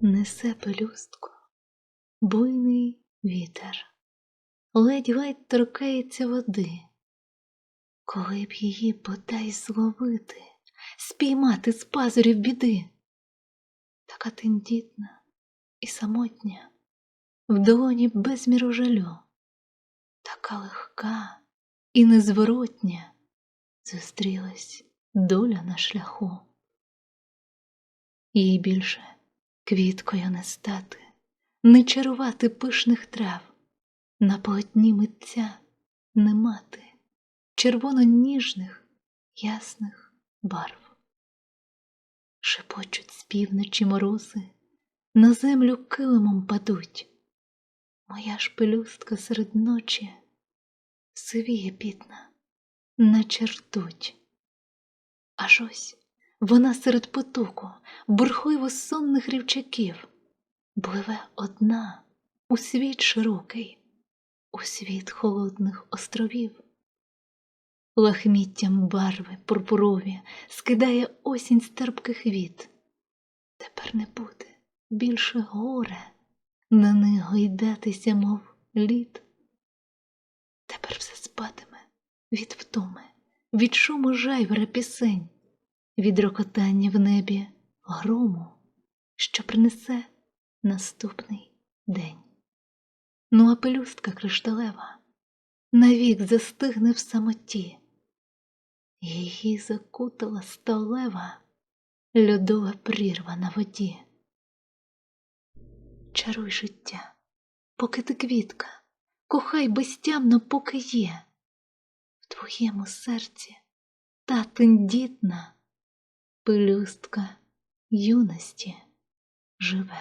несе пелюстку, буйний вітер, ледь-ледь торкається води, коли б її подай зловити, спіймати з пазурів біди, така тендітна і самотня, в долоні безміру жалю, така легка і незворотня зустрілась доля на шляху. Їй більше квіткою не стати, не чарувати пишних трав, на полотні митця не мати червоно-ніжних, ясних барв. Шепочуть з півночі морози, на землю килимом падуть. Моя ж пелюстка серед ночі сивіє пітна, наче ртуть. Аж ось вона серед потоку, бурхливо сонних рівчаків, пливе одна у світ широкий, у світ холодних островів. Лахміттям барви пурпурові скидає осінь з терпких віт. Тепер не буде більше горе на них гойдатися, мов лід. Тепер все спатиме від втоми, від шуму жайвера пісень, від рокотання в небі грому, що принесе наступний день. Ну а пелюстка кришталева навік застигне в самоті, її закутала сталева льодова прірва на воді. Чаруй життя, поки ти квітка, кохай безтямно, поки є. В твоєму серці та тендітна пелюстка юності живе.